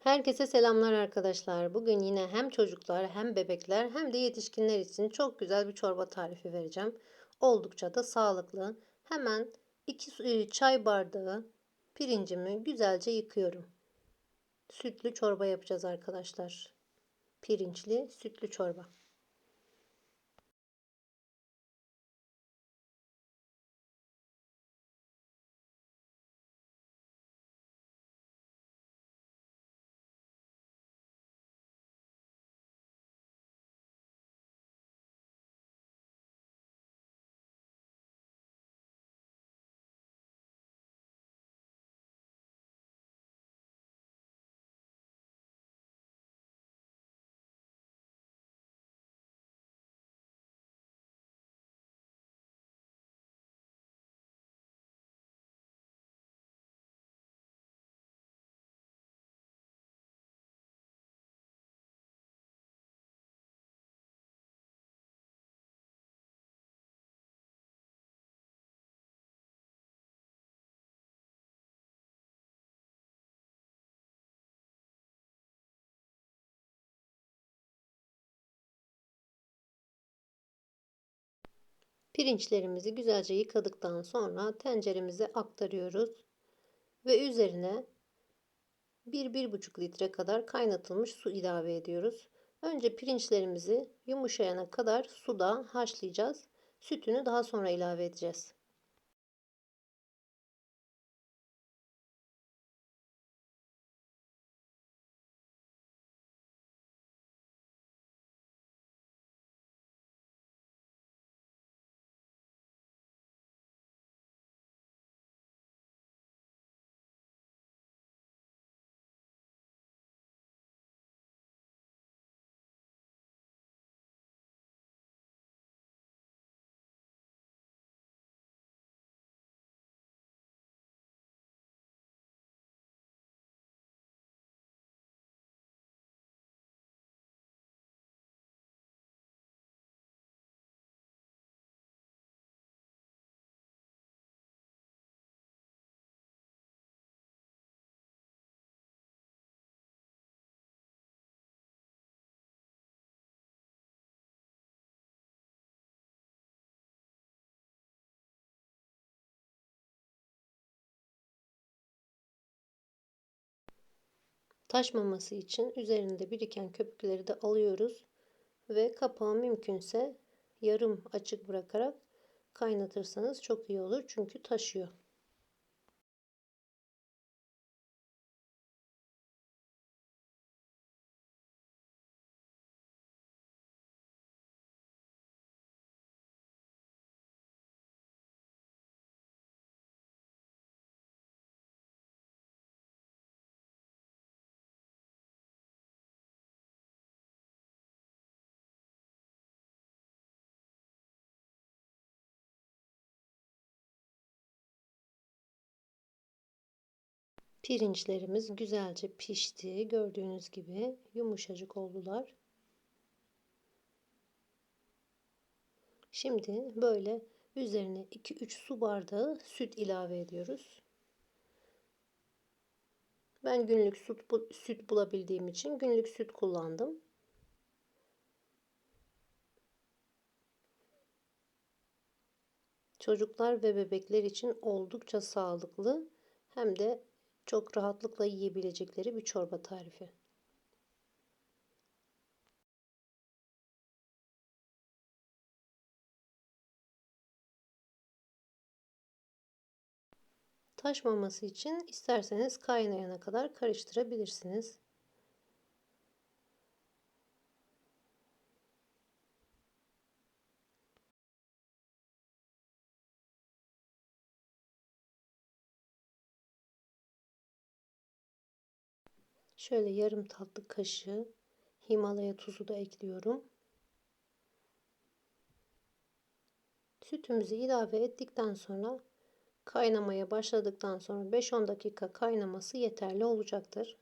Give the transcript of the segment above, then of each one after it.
Herkese selamlar arkadaşlar. Bugün yine hem çocuklar hem bebekler hem de yetişkinler için çok güzel bir çorba tarifi vereceğim. Oldukça da sağlıklı. Hemen 2 çay bardağı pirincimi güzelce yıkıyorum. Sütlü çorba yapacağız arkadaşlar. Pirinçli sütlü çorba. Pirinçlerimizi güzelce yıkadıktan sonra tenceremize aktarıyoruz. Ve üzerine 1-1,5 litre kadar kaynatılmış su ilave ediyoruz. Önce pirinçlerimizi yumuşayana kadar suda haşlayacağız. Sütünü daha sonra ilave edeceğiz. Taşmaması için üzerinde biriken köpükleri de alıyoruz ve kapağı mümkünse yarım açık bırakarak kaynatırsanız çok iyi olur çünkü taşıyor. Pirinçlerimiz güzelce pişti. Gördüğünüz gibi yumuşacık oldular. Şimdi böyle üzerine 2-3 su bardağı süt ilave ediyoruz. Ben günlük süt, süt bulabildiğim için günlük süt kullandım. Çocuklar ve bebekler için oldukça sağlıklı hem de çok rahatlıkla yiyebilecekleri bir çorba tarifi. Taşmaması için isterseniz kaynayana kadar karıştırabilirsiniz. Şöyle yarım tatlı kaşığı Himalaya tuzu da ekliyorum. Sütümüzü ilave ettikten sonra kaynamaya başladıktan sonra 5-10 dakika kaynaması yeterli olacaktır.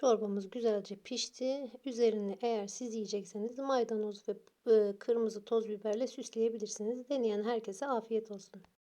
Çorbamız güzelce pişti. Üzerini eğer siz yiyecekseniz maydanoz ve e, kırmızı toz biberle süsleyebilirsiniz. Deneyen herkese afiyet olsun.